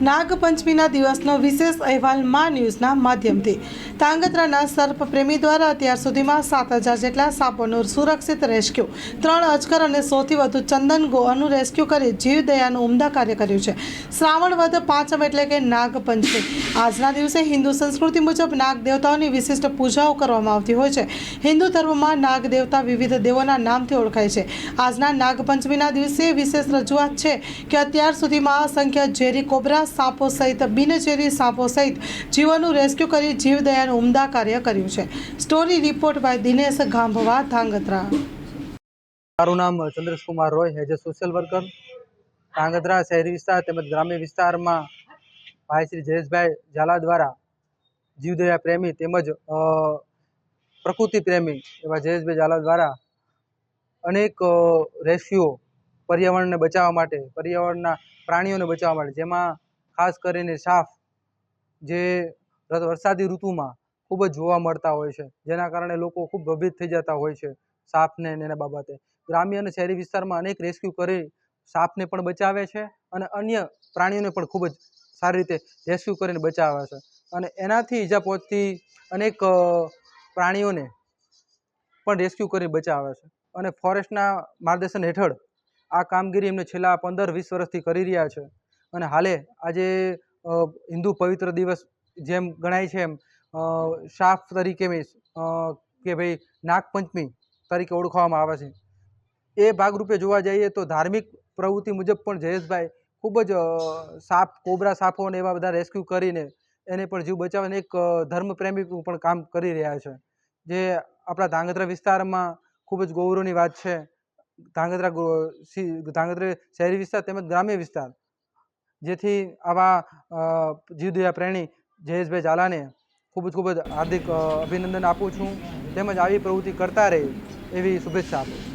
નાગપંચમીના દિવસનો વિશેષ અહેવાલ મા ન્યૂઝના માધ્યમથી. તાંગત્રાના સર્પ પ્રેમી દ્વારા અત્યાર સુધીમાં સાત હજાર જેટલા સાપોનું સુરક્ષિત રેસ્ક્યુ ત્રણ અજગર અને સૌથી વધુ ચંદન ગોવાનું રેસ્ક્યુ કરી જીવદયાનું ઉમદા કાર્ય કર્યું છે. શ્રાવણ વધ પાંચમ એટલે કે નાગપંચમી. આજના દિવસે હિન્દુ સંસ્કૃતિ મુજબ નાગ દેવતાઓની વિશિષ્ટ પૂજાઓ કરવામાં આવતી હોય છે. હિન્દુ ધર્મમાં નાગ દેવતા વિવિધ દેવોના નામથી ઓળખાય છે. આજના નાગપંચમીના દિવસે વિશેષ રજૂઆત છે કે અત્યાર સુધીમાં અસંખ્ય ઝેરી કોબરા સાપો સહિત બિનઝેરી સાપો સહિત જીવોનું રેસ્ક્યુ કરી જીવદયાનું ઉમદા કાર્ય કર્યું છે. Story report by Dinesh Gambhava Dhrangadhra મારું નામ Chandrashkumar Roy as a social worker Dhrangadhra શહેરી વિસ્તાર તેમજ ગ્રામ્ય વિસ્તારમાં ભાઈ શ્રી જયેશભાઈ ઝાલા દ્વારા જીવદયા પ્રેમી તેમજ અ, પ્રકૃતિ પ્રેમી એવા જયેશભાઈ ઝાલા દ્વારા અનેક અ, રેસ્ક્યુઓ પર્યાવરણને બચાવવા માટે પર્યાવરણના પ્રાણીઓને બચાવવા માટે જેમાં ખાસ કરીને સાફ જે વરસાદી ઋતુમાં ખૂબ જ જોવા મળતા હોય છે. જેના કારણે લોકો ખૂબ ગભીર થઈ જતા હોય છે સાપને એના બાબતે. ગ્રામ્ય અને શહેરી વિસ્તારમાં અનેક રેસ્ક્યુ કરી સાપને પણ બચાવે છે અને અન્ય પ્રાણીઓને પણ ખૂબ જ સારી રીતે રેસ્ક્યુ કરીને બચાવે છે. અને એનાથી ઈજા પહોંચતી અનેક પ્રાણીઓને પણ રેસ્ક્યુ કરી બચાવે છે. અને ફોરેસ્ટના માર્ગદર્શન હેઠળ આ કામગીરી એમને છેલ્લા પંદર વીસ વર્ષથી કરી રહ્યા છે. અને હાલે આજે હિન્દુ પવિત્ર દિવસ જેમ ગણાય છે એમ સાફ તરીકે મીન્સ કે ભાઈ નાગપંચમી તરીકે ઓળખવામાં આવે છે. એ ભાગરૂપે જોવા જઈએ તો ધાર્મિક પ્રવૃત્તિ મુજબ પણ જયેશભાઈ ખૂબ જ સાપ, કોબરા સાપો અને એવા બધા રેસ્ક્યુ કરીને એને પણ જીવ બચાવવાને એક ધર્મપ્રેમી પણ કામ કરી રહ્યા છે. જે આપણા ધાંગધ્રા વિસ્તારમાં ખૂબ જ ગૌરવની વાત છે. ધાંગધ્રા ધાંગધ્રા શહેરી વિસ્તાર તેમજ ગ્રામ્ય વિસ્તાર. જેથી આવા જીવદયા પ્રેણી જયેશભાઈ ઝાલાને ખૂબ જ ખૂબ જ હાર્દિક અભિનંદન આપું છું. તેમજ આવી પ્રવૃત્તિ કરતા રહે એવી શુભેચ્છા આપું